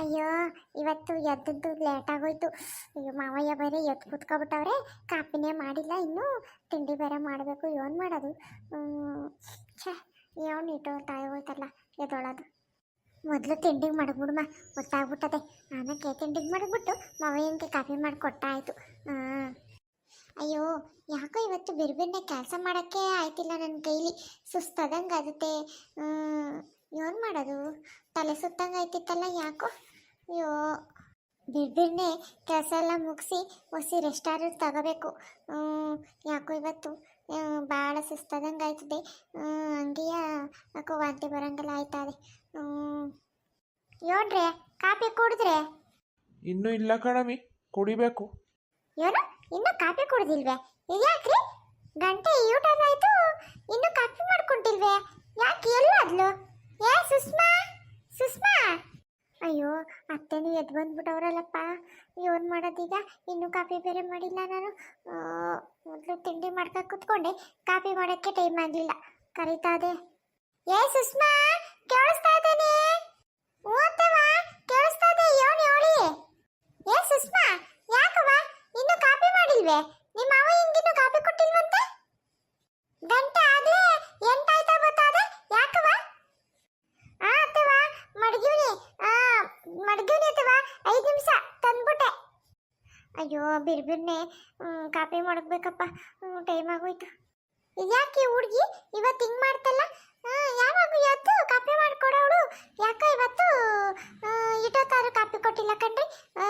ಅಯ್ಯೋ, ಇವತ್ತು ಎದ್ದದ್ದು ಲೇಟ್ ಆಗೋಯ್ತು. ಅಯ್ಯೋ, ಮಾವಯ್ಯ ಬೇರೆ ಎದ್ದು ಕೂತ್ಕೊಬಿಟ್ಟವ್ರೆ. ಕಾಪಿನೇ ಮಾಡಿಲ್ಲ ಇನ್ನೂ. ತಿಂಡಿ ಬೇರೆ ಮಾಡಬೇಕು. ಏನು ಮಾಡೋದು? ಛೇ, ಏನು ಇಟ್ಟು ತಾಯಿ ಹೋಯ್ತಲ್ಲ ಎದ್ದೊಳೋದು. ಮೊದಲು ತಿಂಡಿಗೆ ಮಡಗ್ಬಿಡುಮ, ಗೊತ್ತಾಗ್ಬಿಟ್ಟದೆ. ಆಮೇಲೆ ತಿಂಡಿಗೆ ಮಡಗ್ಬಿಟ್ಟು ಮಾವಯ್ಯಂಗೆ ಕಾಫಿ ಮಾಡಿ ಕೊಟ್ಟಾಯಿತು. ಅಯ್ಯೋ, ಯಾಕೋ ಇವತ್ತು ಬಿರ್ಬಿರ್ನೆ ಕೆಲಸ ಮಾಡೋಕ್ಕೆ ಆಯ್ತಿಲ್ಲ ನನ್ನ ಕೈಲಿ. ಸುಸ್ತದಂಗೆ ಆಗುತ್ತೆ ಏನು ಮಾಡೋದು? ತಲೆ ಸುತ್ತಂಗೆ ಆಯ್ತಿತ್ತಲ್ಲ ಯಾಕೋ? ಅಯ್ಯೋ ಬಿಡ್ಬಿಡ್ನೆ ಕೆಲಸ ಎಲ್ಲ ಮುಗಿಸಿ ಹೊಸಿ ರೆಸ್ಟಾರೆಂಟ್ ತಗೋಬೇಕು. ಯಾಕೋ ಇವತ್ತು ಭಾಳ ಸುಸ್ತಾದಂಗೆ ಆಯ್ತದೆ. ಹಂಗೆಯ? ಯಾಕೋ ವಾಂತಿ ಬರಂಗೆಲ್ಲ ಆಯ್ತದೆ ಯೋಡ್ರೆ ಕಾಫಿ ಕುಡಿದ್ರೆ? ಇನ್ನೂ ಇಲ್ಲ ಕಣಮಿ ಕುಡಿಬೇಕು. ಏನು ಇನ್ನೂ ಕಾಫಿ ಕುಡ್ದಿಲ್ವೇ? ಇದ್ಯಾಕ್ರಿ ಗಂಟೆ ಊಟದಾಯ್ತು ಇನ್ನೂ ಕಾಫಿ ಮಾಡ್ಕೊಂಡಿಲ್ವೇ? ಯಾಕೆ ಎಲ್ಲಾದ್ಲು ಏ ಸುಷ್ಮಾ ಸುಷ್ಮಾ? ಅಯ್ಯೋ, ಅತ್ತೆನೂ ಎದ್ದು ಬಂದ್ಬಿಟ್ಟವ್ರಲ್ಲಪ್ಪ. ಏನು ಮಾಡೋದೀಗ? ಇನ್ನೂ ಕಾಫಿ ಬೇರೆ ಮಾಡಿಲ್ಲ ನಾನು. ಮೊದಲು ತಿಂಡಿ ಮಾಡ್ಕೊ ಕೂತ್ಕೊಂಡೆ. ಕಾಫಿ ಮಾಡೋಕ್ಕೆ ಟೈಮ್ ಆಗಲಿಲ್ಲ. ಕರೀತಾ ಇದೆ. ಏ, ಸುಷ್ಮಾ, ಕೇಳಿಸ್ತಾ ಇದ್ದೇನೆ ಓದ್ತೇವ ಕೇಳಿಸ್ತಾ ಇದೆ. ಏನು ಹೇಳಿ? ಏ, ಸುಷ್ಮಾ, ಯಾಕವ್ವ? ಇನ್ನೂ ಕಾಫಿ ಮಾಡಿಲ್ವೇ ನಿಮ್ಮ ಅವ ಹಿಂಗಿನ್ನು ಕಾಪಿ ಕೊಟ್ಟಿಲ್ವಂತೆ ಗಂಟೆ ಆಗ್ಲೇ ಎಂಟಾಯ್ತಾ ಗೊತ್ತಾದ ಯಾಕವ್ವ ಆ ಅತ್ತವ ಮಡ್ಗಿವ್ನಿ ಆ ಮಡ್ಗಿವ್ನಿ ಅತ್ತವ ಐದು ನಿಮಿಷ ತಂದ್ಬಿಟ್ಟೆ ಅಯ್ಯೋ ಬಿರ್ಬಿರ್ನೆ ಕಾಪಿ ಮಾಡಬೇಕಪ್ಪ ಟೈಮ್ ಆಗೋಯ್ತು. ಇದ್ಯಾಕೆ ಹುಡುಗಿ? ಇವತ್ತು ಹಿಂಗ್ ಮಾಡ್ತಲ್ಲ ಆ, ಯಾವಾಗ ಇವತ್ತು ಕಾಪಿ ಮಾಡ್ಕೊಡೋಳು ಯಾಕೋ ಇವತ್ತು ಆ, ಇಟೊತ್ತಾರು ಕಾಪಿ ಕೊಟ್ಟಿಲ್ಲ ಕಣ್ರಿ ಆ,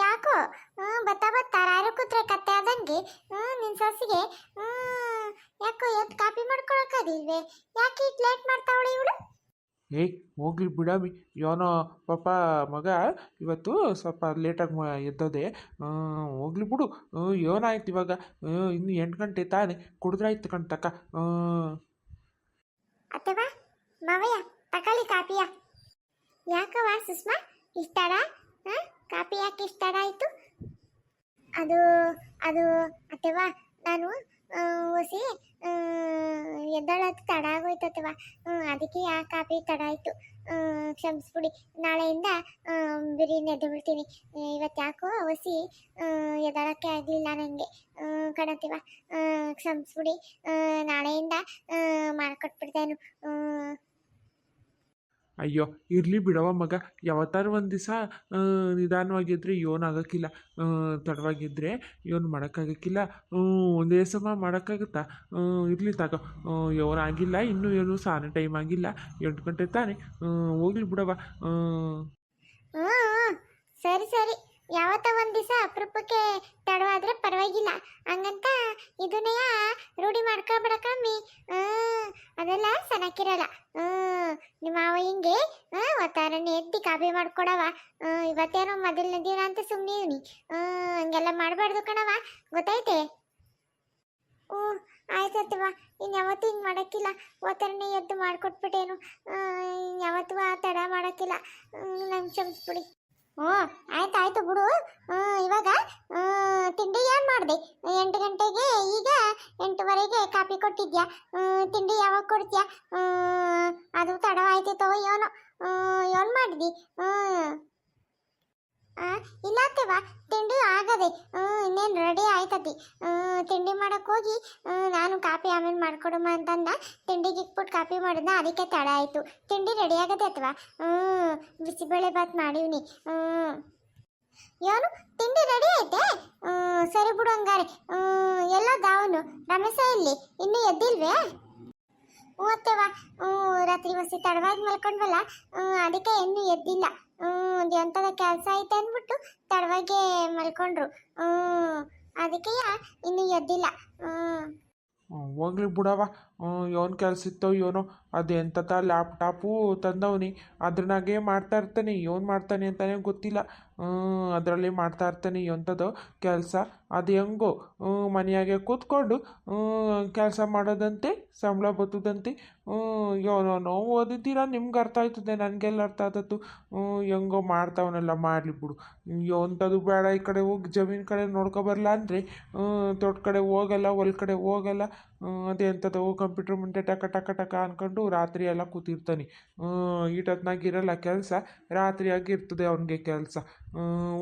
ಯಾಕೋ ಆ, ಬತ್ತಾ ಬತ್ತಾ ರಾರು ಕೂತ್ರೆ ಕತ್ತೆ ಆದಂಗೆ ಆ, ನಿನ್ ಸೊಸಿಗೆ ಆ, ಯಾಕೋ ಎದ್ದು ಕಾಪಿ ಮಾಡ್ಕೊಳಕ್ಕಾಗಿಲ್ವೇ ಯಾಕೆ ಇಟ್ ಲೇಟ್ ಮಾಡ್ತಾವಳೆ ಇವಳು ಏಯ್, ಹೋಗ್ಲಿ ಬಿಡಮಿ. ಯೋನೋ ಪಾಪ ಮಗ ಇವತ್ತು ಸ್ವಲ್ಪ ಲೇಟಾಗಿ ಮ ಎದ್ದೋದೆ. ಹೋಗ್ಲಿ ಬಿಡು. ಏನಾಯ್ತು ಇವಾಗ? ಇನ್ನು ಎಂಟು ಗಂಟೆ ತಾನೆ. ಕುಡಿದ್ರಾಯ್ತು ಕಣ್ತಕ್ಕ. ಅತ್ತವ ಮಾವಯ್ಯ ತಕಲಿ ಕಾಪಿಯ? ಯಾಕವ ಸುಷ್ಮಾ, ಇಷ್ಟಡ? ಹಾ, ಕಾಪಿ ಯಾಕೆ ಇಷ್ಟಡ ಆಯ್ತು? ಅದು ಅದು, ಅಥವಾ ನಾನು ಓಸಿ ಎದ್ದಳತ್ತು ತಡ ಆಗೋಯ್ತತ್ತವ ಅದಕ್ಕೆ ಆ ಕಾಫಿ ತಡ ಆಯಿತು? ಕ್ಷಮಿಸ್ಬಿಡಿ. ನಾಳೆಯಿಂದ ಬಿರಿಯಾನಿ ಎದ್ದು ಬಿಡ್ತೀನಿ ಇವತ್ತು ಯಾಕೋ ಅವಸಿ ಎದ್ದಳಕ್ಕೆ ಆಗಲಿಲ್ಲ ನನಗೆ ಕಣತಿವ ಕ್ಷಮಿಸ್ಬಿಡಿ. ನಾಳೆಯಿಂದ ಮಾಡ್ಕೊಟ್ಬಿಡ್ತೇನು. ಅಯ್ಯೋ, ಇರಲಿ ಬಿಡವ ಮಗ. ಯಾವತ್ತಾರು ಒಂದು ದಿವಸ ನಿಧಾನವಾಗಿದ್ದರೆ ಆಗೋಕ್ಕಿಲ್ಲ. ತಡವಾಗಿದ್ದರೆ ಏನು ಮಾಡೋಕ್ಕಾಗಕ್ಕಿಲ್ಲ. ಒಂದೇ ಸಮ ಮಾಡೋಕ್ಕಾಗುತ್ತಾ? ಇರಲಿ ತಗೋ ಆಗಿಲ್ಲ, ಇನ್ನೂ ಏನು ಸಾನೆ ಟೈಮ್ ಆಗಿಲ್ಲ. ಎಂಟು ಗಂಟೆ ತಾನೆ. ಹೋಗ್ಲಿ ಬಿಡವ. ಸರಿ ಸರಿ. ಯಾವತ್ತ ಒಂದು ದಿವಸ ಅಪರೂಪಕ್ಕೆ ತಡವಾದ್ರೆ ಪರವಾಗಿಲ್ಲ. ಹಂಗಂತ ಇದನ್ನೇ ರೂಢಿ ಮಾಡ್ಕೊಬೇಡ ಕಮ್ಮಿ ಹ್ಮ್, ಅದೆಲ್ಲ ಸನಕ್ಕಿರಲ್ಲ ಹ್ಮ್ ನಿಮ್ಮ ಮಾವ ಹಿಂಗೆ, ಹ್ಮ್ ಎತ್ತಿ ಕಾಪಿ ಮಾಡ್ಕೊಡವ. ಹ್ಮ್, ಇವತ್ತೇನೋ ಮೊದಲನೇ ದಿನ ಅಂತ ಸುಮ್ಮನೆ ಇವ್ನಿ. ಹ್ಮ್, ಹಂಗೆಲ್ಲ ಮಾಡಬಾರ್ದು ಕಣವ ಗೊತ್ತೈತೆ ಹ್ಞೂ ಆಯ್ತತ್ವ ಯಾವತ್ತೂ ಹಿಂಗೆ ಮಾಡೋಕ್ಕಿಲ್ಲ. ಒತ್ತರನೆ ಎದ್ದು ಮಾಡಿಕೊಟ್ಬಿಟ್ಟೇನು. ಯಾವತ್ತೂ ಆ ತಡ ಮಾಡೋಕ್ಕಿಲ್ಲ. ನಂಗೆ ಕ್ಷಮಿಸ್ಬಿಡಿ. ಹ್ಞೂ, ಆಯ್ತು ಆಯ್ತು ಬಿಡು. ಇವಾಗ ತಿಂಡಿ ಏನು ಮಾಡಿದೆ? ಎಂಟು ಗಂಟೆಗೆ ಈಗ ಎಂಟುವರೆಗೆ ಕಾಪಿ ಕೊಟ್ಟಿದ್ಯಾ? ತಿಂಡಿ ಯಾವಾಗ ಕೊಡ್ತೀಯಾ? ಅದು ತಡವಾಯ್ತಿತ್ತೋ ಏನೋ. ಏನು ಮಾಡಿದಿ? ಇಲ್ಲ ಅತ್ತವ ತಿಂಡಿ ಆಗದೆ ಇನ್ನೇನು ರೆಡಿ ಆಯ್ತತಿ. ತಿಂಡಿ ಮಾಡಕ್ಕೆ ಹೋಗಿ ನಾನು ಕಾಪಿ ಆಮೇಲೆ ಮಾಡ್ಕೊಡಮ್ಮ ಅಂತಂದ, ತಿಂಡಿಗೆ ಇಕ್ಬಿಟ್ಟು ಕಾಪಿ ಮಾಡಿದ್ನ, ಅದಕ್ಕೆ ತಡ ಆಯಿತು. ತಿಂಡಿ ರೆಡಿ ಆಗದೆ ಅಥವಾ ಬಿಸಿಬೇಳೆ ಬಾತ್ ಮಾಡಿವ್ನಿ. ಏನು ತಿಂಡಿ ರೆಡಿ ಐತೆ? ಸರಿ ಬಿಡು ಹಂಗಾರೆ. ಎಲ್ಲ ದಾವನು, ರಮೇಶ ಇಲ್ಲಿ ಇನ್ನೂ ಎದ್ದಿಲ್ವೇ? ಮೂವತ್ತೇವ ರಾತ್ರಿ ಬಿಸಿ ತಡವಾಗಿ ಮಲ್ಕೊಂಡ್ವಲ್ಲ ಅದಕ್ಕೆ ಇನ್ನೂ ಎದ್ದಿಲ್ಲ. ಎಂಥದ ಕೆಲಸ ಐತೆ ಅಂದ್ಬಿಟ್ಟು ತಡವಾಗಿ ಮಲ್ಕೊಂಡ್ರು. ಹ್ಞೂ ಅದಕ್ಕೆ ಇನ್ನೂ ಎದ್ದಿಲ್ಲ. ಹೋಗ್ಲಿ ಬಿಡವ ಏನು ಕೆಲಸ ಇತ್ತೋ ಏನೋ, ಅದು ಎಂಥದ ಲ್ಯಾಪ್ಟಾಪು ತಂದವನಿ, ಅದ್ರನಾಗೆ ಮಾಡ್ತಾ ಇರ್ತಾನೆ, ಏನು ಮಾಡ್ತಾನೆ ಅಂತಲೇ ಗೊತ್ತಿಲ್ಲ. ಅದರಲ್ಲಿ ಮಾಡ್ತಾ ಇರ್ತಾನೆ ಎಂಥದ್ದು ಕೆಲಸ, ಅದು ಹೆಂಗೋ ಮನೆಯಾಗೆ ಕೂತ್ಕೊಂಡು ಕೆಲಸ ಮಾಡೋದಂತೆ, ಸಂಬಳ ಬರ್ತದಂತೆ ಏನೋ ಓದಿದ್ದೀರಾ, ನಿಮ್ಗೆ ಅರ್ಥ ಆಯ್ತದೆ, ನನಗೆಲ್ಲ ಅರ್ಥ ಆದದ್ದು. ಹೆಂಗೋ ಮಾಡ್ತಾವನೆಲ್ಲ ಮಾಡಲಿ ಬಿಡು. ಎಂಥದ್ದು ಬೇಡ, ಈ ಕಡೆ ಹೋಗಿ ಜಮೀನು ಕಡೆ ನೋಡ್ಕೊಬರಲ್ಲ ಅಂದರೆ ತೋಟ ಕಡೆ ಹೋಗಲ್ಲ, ಹೊಲ ಕಡೆ ಹೋಗಲ್ಲ. ಅದೇ ಕಂಪ್ಯೂಟರ್ ಮುಂದೆ ಟಕ ಟಕ ಟಕ ಅನ್ಕೊಂಡು ರಾತ್ರಿ ಎಲ್ಲ ಕೂತಿರ್ತಾನೆ. ಈಟೊತ್ನಾಗ ಇರಲ್ಲ ಕೆಲಸ, ರಾತ್ರಿಯಾಗಿ ಇರ್ತದೆ ಅವನಿಗೆ ಕೆಲಸ.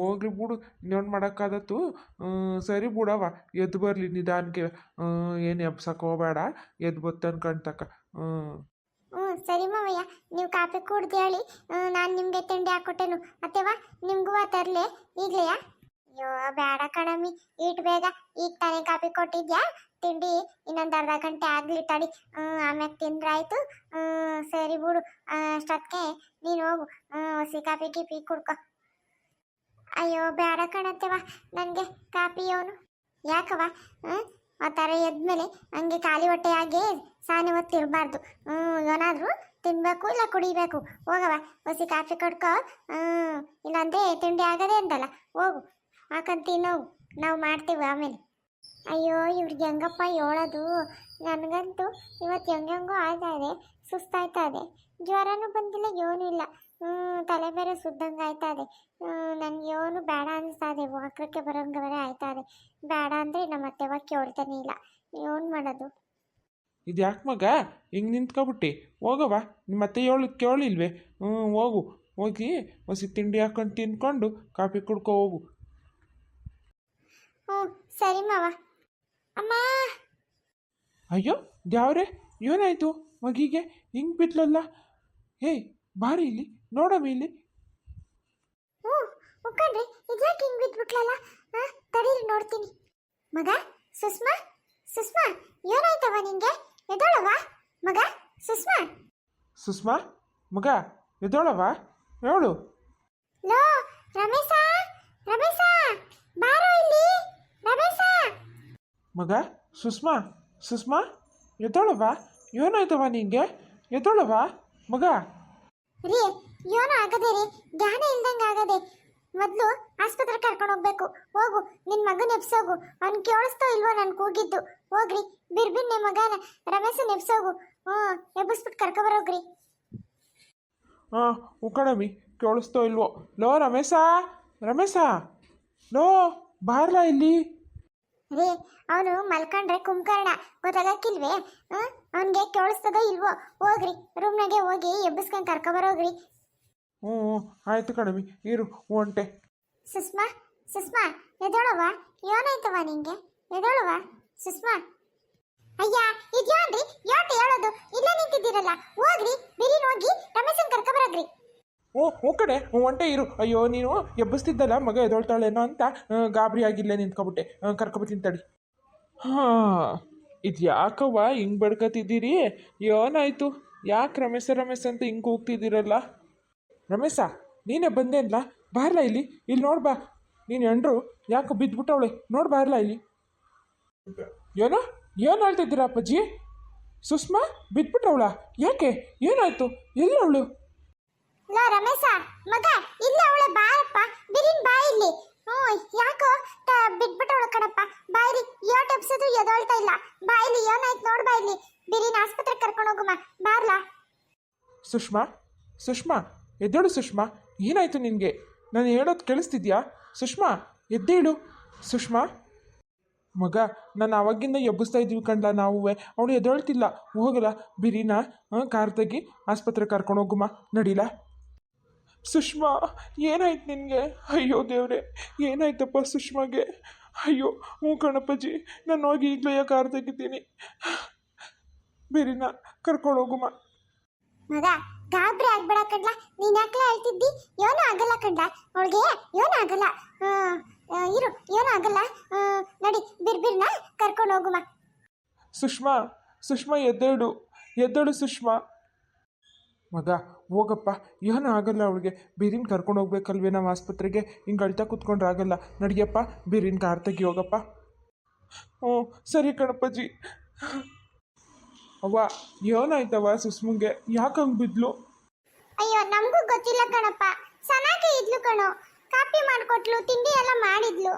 ಹೋಗ್ಲಿ ಬಿಡು, ಇನ್ನೊಂದು ಮಾಡೋಕ್ಕಾದತ್ತು ಸರಿ ಬಿಡವ ಎದ್ದು ಬರಲಿ ನಿಧಾನಕ್ಕೆ ಏನು ಎಬ್ಸಕ್ಕೆ ಹೋಗಬೇಡ ಎದ್ದು ಬತ್ತು ಕಣ್ತಕ್ಕ. ಹ್ಞೂ, ಸರಿ ಮಾವಯ್ಯ, ನೀವು ಕಾಫಿ ಕುಡ್ದು ಹೇಳಿ ನಾನು ನಿಮಗೆ ತಿಂಡಿ ಹಾಕೊಟ್ಟೆನು. ಅತ್ತೆವಾ ನಿಮಗೂ ತರಲೆ ಈಗಲೆಯಾ ಅಯ್ಯೋ, ಬೇಡ ಕಣಮ್ಮಿ, ಈಟ್ ಬೇಗ, ಈಗ ತಾನೇ ಕಾಫಿ ಕೊಟ್ಟಿದ್ಯಾ? ತಿಂಡಿ, ಇನ್ನೊಂದು ಅರ್ಧ ಗಂಟೆ ಆಗಲಿ ತಡಿ. ಆಮ್ಯಾಗ ತಿಂದ್ರಾಯ್ತು. ಸರಿ ಬಿಡು. ಅಷ್ಟೊತ್ತಿಗೆ ನೀನು ಹೋಗು. ಹಸಿ ಕಾಫಿ ಕಿಪಿ ಕುಡ್ಕೊ. ಅಯ್ಯೋ ಬೇಡ ಕಣತ್ತೆವ ನನಗೆ ಕಾಫಿ ಅವನು. ಯಾಕವ ಆ ಥರ ಎದ್ಮೇಲೆ ಹಂಗೆ ಖಾಲಿ ಹೊಟ್ಟೆಯಾಗಿ ಸಾನೆ ಹೊತ್ತಿರಬಾರ್ದು ಏನಾದರೂ ತಿನ್ಬೇಕು ಇಲ್ಲ ಕುಡಿಬೇಕು. ಹೋಗವ ಹಸಿ ಕಾಫಿ ಕಡ್ಕೊ. ಇಲ್ಲಾಂದರೆ ತಿಂಡಿ ಆಗದೆ ಅಂತಲ್ಲ. ಹೋಗು. ಹಾಕಂತ ನಾವು ನಾವು ಮಾಡ್ತೀವಿ ಆಮೇಲೆ. ಅಯ್ಯೋ ಇವ್ರಿಗೆ ಹೆಂಗಪ್ಪ ಹೇಳೋದು? ನನಗಂತೂ ಇವತ್ತು ಹೆಂಗೆಂಗೋ ಆಯ್ತಾ ಇದೆ ಸುಸ್ತಾಯ್ತಾ ಇದೆ. ಜ್ವರನೂ ಬಂದಿಲ್ಲ ಏನೂ ಇಲ್ಲ. ಹ್ಞೂ ತಲೆ ಬೇರೆ ಸುದ್ದಂಗೆ ಆಯ್ತಾ ಇದೆ. ನನಗೆ ಏನು ಬೇಡ ಅನಿಸ್ತಾ ಇದೆ ವಾಕ್ರಕ್ಕೆ ಬರೋಂಗೆ ಬೇರೆ ಆಯ್ತಾ ಇದೆ. ಬೇಡ ಅಂದರೆ ನಮ್ಮ ಅತ್ತೆವ ಕೇಳ್ತಾನೆ ಇಲ್ಲ. ಏನು ಮಾಡೋದು? ಇದು ಯಾಕೆ ಮಗ? ಹಿಂಗೆ ನಿಂತ್ಕೊಬಿಟ್ಟು. ಹೋಗವ ನಿಮ್ಮ ಅತ್ತೆ ಹೇಳಿ ಕೇಳಿಲ್ವೇ? ಹ್ಞೂ ಹೋಗು. ಹೋಗಿ ಹೊಸ ತಿಂಡಿ ಹಾಕೊಂಡು ತಿನ್ಕೊಂಡು ಕಾಫಿ ಕುಡ್ಕೊ ಹೋಗು. ಹ್ಞೂ ಸರಿ ಮಾವ. ಅಮ್ಮ. ಅಯ್ಯೋ ದ್ಯಾವ್ರೆ ಏನಾಯಿತು? ಮಗಿಗೆ ಹಿಂಗೆ ಬಿಟ್ಲಲ್ಲ ಹೇ ಬಾರಿ ಇಲ್ಲಿ ನೋಡಮ್ಮ ಇಲ್ಲಿ. ಹ್ಞೂ ಉಕ್ಕಂಡ್ರಿ ಇದ್ಯಾಕೆ ಹಿಂಗೆ ಬಿದ್ಬಿಟ್ಲಲ್ಲ? ಹಾಂ ತಡೀರಿ ನೋಡ್ತೀನಿ. ಮಗ ಸುಷ್ಮಾ ಸುಷ್ಮಾ ಏನಾಯ್ತವ ನಿಂಗೆ? ಎದೋಳವ ಮಗ ಸುಷ್ಮಾ? ಸುಷ್ಮಾ ಮಗ ಎದ್ದೋಳವ ಹೇಳು. ಲೋ ರಮೇಶ ರಮೇಶ ಬಾರೋ ಮಗ ಸುಷ್ಮಾ ಸುಷ್ಮಾ ಎದ್ದೋಳವ ಏನಾಯ್ತವ ನಿಂಗೆ? ಎದ್ದೋಳವ ಮಗ. ರೀ ಏನೋ ಆಗದೆ ರೀ ಜ್ಞಾನ ಇಲ್ದಂಗೆ ಆಗದೆ. ಮೊದಲು ಆಸ್ಪತ್ರೆಗೆ ಕರ್ಕೊಂಡು ಹೋಗ್ಬೇಕು. ಹೋಗು ನಿನ್ನ ಮಗನ ಎಬ್ಸೋಗು. ಅವ್ನು ಕೇಳಿಸ್ತೋ ಇಲ್ವೋ ನಾನು ಕೂಗಿದ್ದು. ಹೋಗ್ರಿ ಬಿರ್ಬಿನ್ ನಿಮ್ಮ ಮಗನ ರಮೇಶ ಎಬ್ಸೋಗು. ಹ್ಞೂ ಎಬ್ಬಿಸ್ಬಿಟ್ಟು ಕರ್ಕೊಬರೋಗ್ರಿ ಹಾಂ ಉಕ್ಕಡಮಿ ಕೇಳಿಸ್ತೋ ಇಲ್ವೋ? ಲೋ ರಮೇಶ ರಮೇಶ. ಲೋ ಬಾರ್ಲಾ ಇಲ್ಲಿ? ರೀ ಅವನು ಮಲ್ಕೊಂಡ್ರೆ ಕುಂಕರ್ಣ ಗೊತ್ತಾಗಕ್ಕಿಲ್ವೇ? ಅವನಿಗೆ ಕೇಳಿಸ್ತದೋ ಇಲ್ವೋ? ಹೋಗ್ರಿ ರೂಮ್ನಾಗೆ ಹೋಗಿ ಎಬ್ಬಿಸ್ಕೊಂಡು ಕರ್ಕೊಬರೋಗ್ರಿ. ಹ್ಞೂ ಆಯ್ತು ಕಣಮಿ ಇರು ಒಂಟೆ. ಸುಷ್ಮಾ ಸುಷ್ಮಾ ಎದೋಳವ ಏನಾಯ್ತವ ನಿಂಗೆ? ಎದೋಳವ ಸುಷ್ಮಾ. ಅಯ್ಯ ಇದ್ಯಾನ್ರಿ? ಯಾಕೆ ಹೇಳೋದು? ಹ್ಞೂ ಓ ಕಡೆ ಒಂಟೆ ಇರು. ಅಯ್ಯೋ, ನೀನು ಎಬ್ಬಿಸ್ತಿದ್ದಲ್ಲ, ಮಗ ಎದೊಳ್ತಾಳೇನೋ ಅಂತ. ಗಾಬರಿ ಆಗಿಲ್ಲೇ ನಿಂತ್ಕೊಬಿಟ್ಟೆ. ಕರ್ಕೊಬಿಟ್ಟಿನ ತಡಿ ಹಾಂ, ಇದು ಯಾಕವ್ವ ಹಿಂಗೆ ಬಡ್ಕತಿದ್ದೀರಿ? ಏನಾಯ್ತು? ಯಾಕೆ ರಮೇಶ ರಮೇಶ ಅಂತ ಹಿಂಗೆ ಹೋಗ್ತಿದ್ದೀರಲ್ಲ ರಮೇಶ, ನೀನೇ ಬಂದೆ ಅಲ್ಲ ಬಾರ್ಲಾ ಇಲ್ಲಿ? ಇಲ್ಲಿ ನೋಡ್ಬಾ ನೀನು ಎಂಡ್ರು ಯಾಕೆ ಬಿದ್ದುಬಿಟ್ಟವಳೆ ನೋಡ್ ಬಾರ್ಲಾ ಇಲ್ಲಿ. ಏನೋ, ಏನು ಹೇಳ್ತಿದ್ದೀರಾ ಅಪ್ಪಾಜಿ? ಸುಷ್ಮಾ, ಬಿದ್ಬಿಟ್ಟವಳ? ಯಾಕೆ? ಏನಾಯ್ತು? ಎಲ್ಲವಳು ಲೋ ರಮೇಶ, ಮಗ, ಇಲ್ಲ ಅವಳೆ ಬಾರಪ್ಪ ಬಿರಿನ್ ಬಾ ಇಲ್ಲಿ ಹ್ಞೂ ಯಾಕೋ ಬಿಟ್ಬಿಟ್ಟವಳು ಕಣಪ್ಪ. ಬಾಯ್ರಿ ಯೋ ಟೆಪ್ಸಿದ್ರು ಎದೊಳ್ತಾ ಇಲ್ಲ. ಬಾಯ್ಲಿ ಏನಾಯ್ತು ನೋಡ್ ಬಾಯ್ಲಿ ಬಿರಿನ್ ಆಸ್ಪತ್ರೆಗೆ ಕರ್ಕೊಂಡು ಹೋಗುಮ. ಬಾರ್ಲಾ? ಸುಷ್ಮಾ ಸುಷ್ಮಾ, ಎದ್ದೇಳು ಸುಷ್ಮಾ. ಏನಾಯ್ತು ನಿನಗೆ? ನಾನು ಹೇಳೋದು ಕೇಳಿಸ್ತಿದ್ಯಾ? ಸುಷ್ಮಾ, ಎದ್ದೇಳು. ಸುಷ್ಮಾ? ಮಗ, ನಾನು ಅವಾಗಿಂದ ಎಬ್ಬಿಸ್ತಾ ಇದ್ದೀವಿ ಕಂಡ ನಾವು ಅವಳು ಎದ್ದೇಳ್ತಿಲ್ಲ. ಹೋಗಲ್ಲ. ಬಿರಿನ ಕಾರ್ ತೆಗಿ ಆಸ್ಪತ್ರೆಗೆ ಕರ್ಕೊಂಡು ಹೋಗುಮ್ಮ ನಡೀಲ? ಸುಷ್ಮಾ ಏನಾಯ್ತು ನಿನಗೆ? ಅಯ್ಯೋ ದೇವ್ರೆ ಏನಾಯ್ತಪ್ಪ ಸುಷ್ಮಾಗೆ? ಅಯ್ಯೋ ಹ್ಞೂ ಕಣಪ್ಪಾಜಿ ನಾನು ಹೋಗಿ ಈಗಲೇ ಕಾರ್ ತೆಗಿತೀನಿ. ಬೇರಿನ ಕರ್ಕೊಂಡು ಹೋಗುಮ ಮಗ ಗಾಬರಿ ಆಗ್ಬೇಡ ಕಡ್ಲ. ನೀನ್ ಯಾಕೆ ಹೇಳ್ತಿದ್ದಿ? ಏನೂ ಆಗಲ್ಲ ಕಡ್ಲ. ಅವಳಿಗೆ ಏನೂ ಆಗಲ್ಲ. ಇರು ಏನೂ ಆಗಲ್ಲ. ನಡಿ ಬಿರ್ಬಿರ್ನ ಕರ್ಕೊಂಡು ಹೋಗುಮ ಸುಷ್ಮಾ ಸುಷ್ಮಾ ಎದ್ದೇಳು. ಎದ್ದೇಳು ಸುಷ್ಮಾ. ಮಗ ಹೋಗಪ್ಪ. ಏನೂ ಆಗಲ್ಲ, ಅವಳಿಗೆ ಬೀರಿನ ಕರ್ಕೊಂಡು ಹೋಗ್ಬೇಕಲ್ವೇ? ನಾವು ಆಸ್ಪತ್ರೆಗೆ ಹಿಂಗೆ ಅಳ್ತಾ ಕೂತ್ಕೊಂಡ್ರೆ ಆಗಲ್ಲ. ನಡಿಯಪ್ಪ ಬೀರಿನ ಕಾರ್ ತೆಗಿ ಹೋಗಪ್ಪ. ಹ್ಞೂ ಸರಿ ಕಣಪ್ಪಾಜಿ. ಅವ್ವ ಏನಾಯ್ತವ ಸುಸ್ಮುಂಗೆ? ಯಾಕೆ ಹಂಗೆ ಬಿದ್ಲು? ಅಯ್ಯೋ, ನಮಗೂ ಗೊತ್ತಿಲ್ಲ ಕಣಪ್ಪ. ಚೆನ್ನಾಗಿ ಇದ್ಲು ಕಣೋ. ಕಾಪಿ ಮಾಡಿಕೊಟ್ಲು, ತಿಂಡಿ ಎಲ್ಲ ಮಾಡಿದ್ಲು.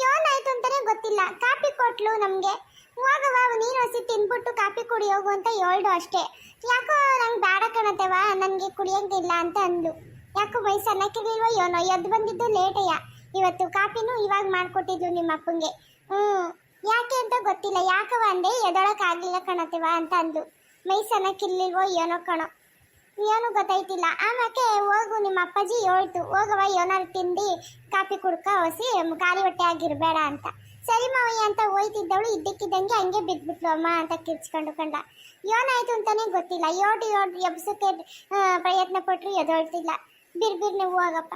ಏನಾಯ್ತು ಅಂತಾನೆ ಗೊತ್ತಿಲ್ಲ. ಕಾಪಿ ಕೊಟ್ಲು ನಮಗೆ. ಹೋಗವ ನೀರು ಹಸಿ ತಿನ್ಬಿಟ್ಟು ಕಾಫಿ ಕುಡಿ, ಹೋಗು ಅಂತ ಹೇಳ್ದು ಅಷ್ಟೇ. ಯಾಕೋ ನಂಗೆ ಬೇಡ ಕಣತೆವ ನನಗೆ ಕುಡಿಯಂಗಿಲ್ಲ ಅಂತ ಅಂದ್ಲು. ಯಾಕೋ ಮೈ ಇಲ್ವೋ ಏನೋ, ಎದ್ದು ಬಂದಿದ್ದು ಲೇಟಯ್ಯ ಇವತ್ತು ಕಾಫಿನೂ ಇವಾಗ ಮಾಡಿಕೊಟ್ಟಿದ್ಲು ನಿಮ್ಮ ಅಪ್ಪಂಗೆ. ಹ್ಞೂ ಯಾಕೆ ಅಂತ ಗೊತ್ತಿಲ್ಲ ಯಾಕವ ಅಂದೆ ಎದೊಳಕ್ಕೆ ಆಗ್ಲಿಲ್ಲ ಕಣತಿವ ಅಂತ ಅಂದ್ಲು. ಮೈ ಸಣ್ಣಕ್ಕಿರ್ಲಿಲ್ವೋ ಏನೋ ಕಣೋ. ಏನು ಗೊತ್ತಾಯ್ತಿಲ್ಲ. ಆಮೇಲೆ ಹೋಗು, ನಿಮ್ಮ ಅಪ್ಪಾಜಿ ಹೇಳ್ತು. ಹೋಗವ ಏನಾದ್ರು ತಿಂದು ಕಾಫಿ ಕುಡ್ಕ, ಹೊಸಿ ಖಾಲಿ ಹೊಟ್ಟೆ ಆಗಿರಬೇಡ ಅಂತ. ಸರಿ ಮಾವಯ್ಯ ಅಂತ ಹೋಯ್ತಿದ್ದವಳು ಇದ್ದಕ್ಕಿದ್ದಂಗೆ ಹಂಗೆ ಬಿದ್ಬಿಟ್ಲು ಅಮ್ಮ ಅಂತ ಕಿರ್ಚ್ಕೊಂಡು ಕಂಡ ಏನಾಯ್ತು ಅಂತಾನೆ ಗೊತ್ತಿಲ್ಲ. ಯೋಟು ಯೋಟು ಎಬ್ಸಕ್ಕೆ ಪ್ರಯತ್ನ ಪಟ್ಟರು ಎದೊಳ್ತಿಲ್ಲ ಬಿರ್ ಬಿರ್ ನೀವು ಹೋಗಪ್ಪ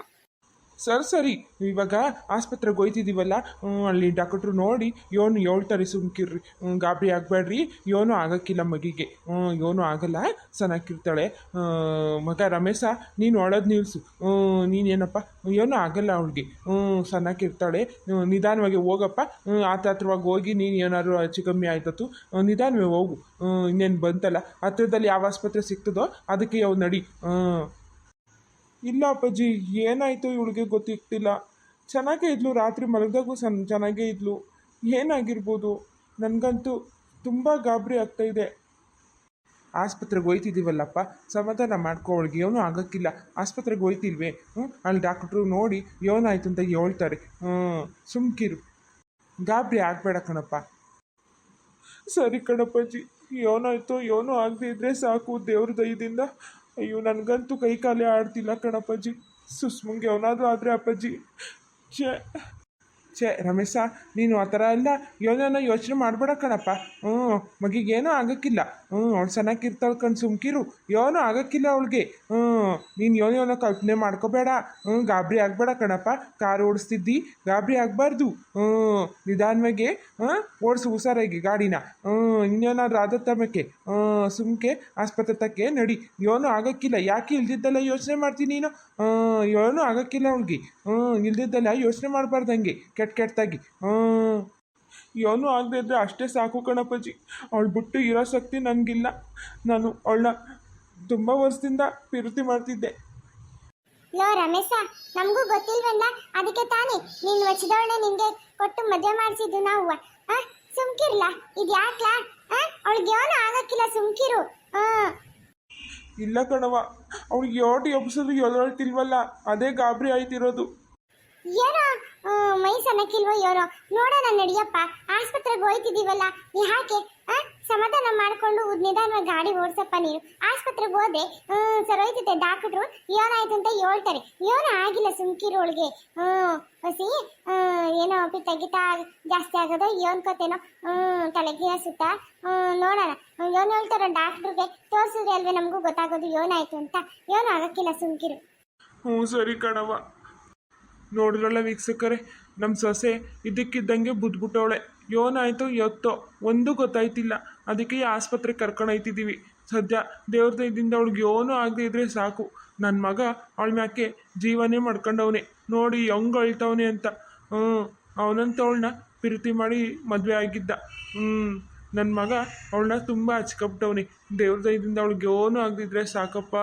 ಸರಿ ಸರಿ. ಇವಾಗ ಆಸ್ಪತ್ರೆಗೆ ಹೋಯ್ತಿದ್ದೀವಲ್ಲ ಅಲ್ಲಿ ಡಾಕ್ಟ್ರು ನೋಡಿ ಯೋನು ಹೇಳ್ತಾರೆ ಸುಮ್ಕಿರ್ರಿ. ಗಾಬರಿ ಆಗಬೇಡ್ರಿ ಯೋನು ಆಗೋಕ್ಕಿಲ್ಲ ಮಗಿಗೆ. ಯೋನು ಆಗಲ್ಲ. ಚೆನ್ನಾಗಿರ್ತಾಳೆ ಮಗ ರಮೇಶ ನೀನು ಒಳದ್ ನಿಲ್ಸು. ನೀನೇನಪ್ಪ? ಏನೂ ಆಗಲ್ಲ ಅವಳಿಗೆ. ಹ್ಮ್, ನಿಧಾನವಾಗಿ ಹೋಗಪ್ಪ. ಆತ ಹತ್ರವಾಗಿ ಹೋಗಿ ನೀನು ಏನಾದ್ರು ಹೆಚ್ಚು ಕಮ್ಮಿ ಆಯ್ತತ್ತು. ನಿಧಾನವಾಗಿ ನಿಧಾನವೇ ಹೋಗು ಇನ್ನೇನು ಬಂತಲ್ಲ? ಹತ್ರದಲ್ಲಿ ಯಾವ ಆಸ್ಪತ್ರೆ ಸಿಗ್ತದೋ ಅದಕ್ಕೆ ಅವ್ನು ನಡಿ. ಇಲ್ಲ ಅಪ್ಪಾಜಿ, ಏನಾಯಿತು ಇವಳಿಗೆ ಗೊತ್ತಿರ್ತಿಲ್ಲ ಚೆನ್ನಾಗೇ ಇದ್ಲು, ರಾತ್ರಿ ಮಲಗಿದಾಗೂ ಸನ್, ಚೆನ್ನಾಗೇ ಇದ್ಲು. ಏನಾಗಿರ್ಬೋದು? ನನಗಂತೂ ತುಂಬ ಗಾಬರಿ ಆಗ್ತಾಯಿದೆ ಆಸ್ಪತ್ರೆಗೆ ಹೋಯ್ತಿದ್ದೀವಲ್ಲಪ್ಪ ಸಮಾಧಾನ ಮಾಡ್ಕೊ ಅವಳಿಗೆ ಏನೂ ಆಗೋಕ್ಕಿಲ್ಲ. ಆಸ್ಪತ್ರೆಗೆ ಹೋಯ್ತಿಲ್ವೇ? ಹ್ಞೂ ಅಲ್ಲಿ ಡಾಕ್ಟ್ರು ನೋಡಿ ಏನಾಯ್ತು ಅಂತ ಹೇಳ್ತಾರೆ. ಹ್ಞೂ ಸುಮ್ಕಿರು. ಗಾಬರಿ ಆಗಬೇಡ ಕಣಪ್ಪ. ಸರಿ ಕಣಪ್ಪಾಜಿ, ಏನಾಯ್ತು, ಏನೋ ಆಗದೆ ಇದ್ದರೆ ಸಾಕು ದೇವ್ರ ದಯದಿಂದ ಅಯ್ಯೋ, ನನಗಂತೂ ಕೈ ಕಾಲೇ ಆಡ್ತಿಲ್ಲ ಕಣಪ್ಪಾಜಿ. ಸುಸ್ಮುಂಗೆ ಅವನಾದ್ರೂ ಆದರೆ ಅಪ್ಪಾಜಿ. ಛೇ ಛೇ, ರಮೇಶ, ನೀನು ಆ ಥರ ಎಲ್ಲ ಏನೇನೋ ಯೋಚನೆ ಮಾಡಬೇಡ ಕಣಪ್ಪ. ಹ್ಞೂ, ಮಗಿಗೇನೂ ಆಗೋಕ್ಕಿಲ್ಲ. ಹ್ಞೂ ಅವ್ಳು ಚೆನ್ನಾಗಿರ್ತಾಳೆ ಕಣ್ ಸುಮ್ಕಿರು. ಏನೂ ಆಗೋಕ್ಕಿಲ್ಲ ಅವಳಿಗೆ. ಹ್ಞೂ ನೀನು ಏನೋ ಏನೋ ಕಲ್ಪನೆ ಮಾಡ್ಕೋಬೇಡ. ಹ್ಞೂ ಗಾಬರಿ ಆಗಬೇಡ ಕಣಪ್ಪ. ಕಾರ್ ಓಡಿಸ್ತಿದ್ದಿ, ಗಾಬರಿ ಆಗಬಾರ್ದು. ಹ್ಞೂ ನಿಧಾನವಾಗಿ ಹಾಂ ಓಡಿಸು ಹುಷಾರಾಗಿ ಗಾಡಿನ. ಹ್ಞೂ ಇನ್ನೇನಾದ್ರೂ ಆದತ್ತಮಕ್ಕೆ ಹ್ಞೂ ಸುಮ್ಕೆ ಆಸ್ಪತ್ರೆ ತಕ್ಕೆ ನಡಿ. ಏನೂ ಆಗೋಕ್ಕಿಲ್ಲ. ಯಾಕೆ ಇಲ್ದಿದ್ದೆಲ್ಲ ಯೋಚನೆ ಮಾಡ್ತೀನಿ ನೀನು? ಏನೂ ಆಗೋಕ್ಕಿಲ್ಲ ಅವಳಿಗೆ. ಹ್ಞೂ ಇಲ್ದಿದ್ದೆಲ್ಲ ಯೋಚನೆ ಮಾಡಬಾರ್ದಂಗೆ, ಕೆಟ್ಟ ಕೆಟ್ಟದಾಗಿ ಹ್ಞೂ ಏನೂ ಆಗದೆ ಇದ್ದರೆ ಅಷ್ಟೇ ಸಾಕು ಕಣಪ್ಪಾಜಿ. ಅವಳು ಬಿಟ್ಟು ಇರೋ ಶಕ್ತಿ ನನಗಿಲ್ಲ. ನಾನು ಅವಳನ್ನ ತುಂಬ ವರ್ಷದಿಂದ ಪಿರುತಿ ಮಾಡ್ತಿದ್ದೆ. ಲೋ ರಮೇಶ ನಮಗೂ ಗೊತ್ತಿಲ್ವಲ್ಲ? ಅದಕ್ಕೆ ತಾನೇ ನೀನು ವಚದವಳೆ ನಿಂಗೆ ಕೊಟ್ಟು ಮದುವೆ ಮಾಡಿಸಿದ್ದು ನಾವು. ಸುಮ್ಕಿರ್ಲ? ಇದು ಯಾಕ್ಲಾ? ಅವಳಿಗೆ ಏನೂ ಆಗಕ್ಕಿಲ್ಲ ಸುಮ್ಕಿರು. ಇಲ್ಲ ಕಣವ ಅವಳಿಗೆ ಯೋಟು ಎಬ್ಸಿದ್ರು ಎದೊಳ್ತಿಲ್ವಲ್ಲ ಅದೇ ಗಾಬರಿ ಆಯ್ತಿರೋದು. ಏನೋ ಮೈ ಸಣ್ಣಕ್ಕಿಲ್ವೋ ಏನೋ. ನೋಡೋಣ ನಡಿಯಪ್ಪ ಆಸ್ಪತ್ರೆಗೆ ಹೋಯ್ತಿದ್ದೀವಲ್ಲ ಯಾಕೆ ಆ, ಸಮಾಧಾನ ಮಾಡ್ಕೊಂಡು ನಿಧಾನವಾಗಿ ಗಾಡಿ ಓಡಿಸಪ್ಪ ನೀನು. ಆಸ್ಪತ್ರೆಗೆ ಹೋದೆ ಹ್ಮ್ ಸರ್ ಹೋಯ್ತೈತೆ, ಡಾಕ್ಟ್ರು, ಏನಾಯ್ತು ಅಂತ ಹೇಳ್ತಾರೆ. ಯೋನ ಆಗಿಲ್ಲ ಸುಮ್ಕಿರೋಳಿಗೆ ಹ್ಮ್ ಹಸಿ ಏನೋ ಪಿತ್ತ ಗಿತ್ತ ಜಾಸ್ತಿ ಆಗೋದು ಏನ್ಕೋತೇನೋ ಹ್ಮ್ ತಲೆಗೆ ಸುತ್ತ ನೋಡಣ. ಏನು ಹೇಳ್ತಾರೋ ಡಾಕ್ಟ್ರಿಗೆ, ತೋರಿಸಿದ್ರೆ ಅಲ್ವೇ ನಮಗೂ ಗೊತ್ತಾಗೋದು ಏನಾಯ್ತು ಅಂತ. ಯೋನ ಆಗಕ್ಕಿಲ್ಲ ಸುಮ್ಕಿರು. ಹ್ಞೂ ಸರಿ ಕಣವ ನೋಡಿದ್ರಲ್ಲ ವೀಕ್ಷಕರೆ ನಮ್ಮ ಸೊಸೆ ಇದ್ದಕ್ಕಿದ್ದಂಗೆ ಬುದ್ಬಿಟ್ಟವಳೆ. ಯೋನಾಯಿತು ಎತ್ತೋ ಒಂದು ಗೊತ್ತಾಯ್ತಿಲ್ಲ. ಅದಕ್ಕೆ ಈ ಆಸ್ಪತ್ರೆಗೆ ಕರ್ಕೊಂಡೋಯ್ತಿದ್ದೀವಿ ಸದ್ಯ ದೇವ್ರ ದಯದಿಂದ ಅವಳಿಗೆ ಏನೂ ಆಗದೆ ಇದ್ರೆ ಸಾಕು. ನನ್ನ ಮಗ ಅವಳ ಮ್ಯಾಕೆ ಜೀವನೇ ಮಾಡ್ಕೊಂಡವನೆ. ನೋಡಿ ಹೆಂಗ್ ಅಳ್ತವನೆ ಅಂತ. ಹ್ಞೂ ಅವನಂತ ಅವಳನ್ನ ಪ್ರೀತಿ ಮಾಡಿ ಮದುವೆ ಆಗಿದ್ದ. ಹ್ಞೂ ನನ್ನ ಮಗ ಅವಳನ್ನ ತುಂಬ ಹಚ್ಕೊಬಿಟ್ಟವನೆ ದೇವ್ರ ದಯದಿಂದ ಅವಳಿಗೆ ಏನೂ ಆಗದಿದ್ರೆ ಸಾಕಪ್ಪ.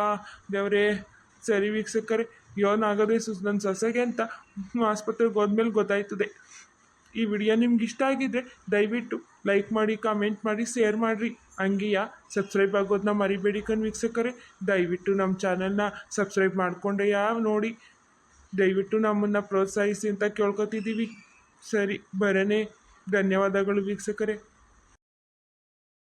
ದೇವರೇ, ಸರಿ ವೀಕ್ಷಕರೇ ಯೋನ್ ಆಗೋದೇ ಸುಸ್ ನನ್ನ ಸೊಸೆಗೆ ಅಂತ ಆಸ್ಪತ್ರೆಗೆ ಹೋದ್ಮೇಲೆ ಗೊತ್ತಾಯ್ತದೆ. ಈ ವಿಡಿಯೋ ನಿಮ್ಗೆ ಇಷ್ಟ ಆಗಿದ್ರೆ ದಯವಿಟ್ಟು ಲೈಕ್ ಮಾಡಿ, ಕಾಮೆಂಟ್ ಮಾಡಿ, ಶೇರ್ ಮಾಡಿರಿ. ಹಂಗೆಯ ಸಬ್ಸ್ಕ್ರೈಬ್ ಆಗೋದನ್ನ ಮರಿಬೇಡಿ ಕಣ್ ವೀಕ್ಷಕರೇ. ದಯವಿಟ್ಟು ನಮ್ಮ ಚಾನಲ್ನ ಸಬ್ಸ್ಕ್ರೈಬ್ ಮಾಡಿಕೊಂಡೆ ಯಾವ ನೋಡಿ? ದಯವಿಟ್ಟು ನಮ್ಮನ್ನು ಪ್ರೋತ್ಸಾಹಿಸಿ ಅಂತ ಕೇಳ್ಕೊತಿದ್ದೀವಿ ಸರಿ, ಬರನೇ. ಧನ್ಯವಾದಗಳು ವೀಕ್ಷಕರೇ.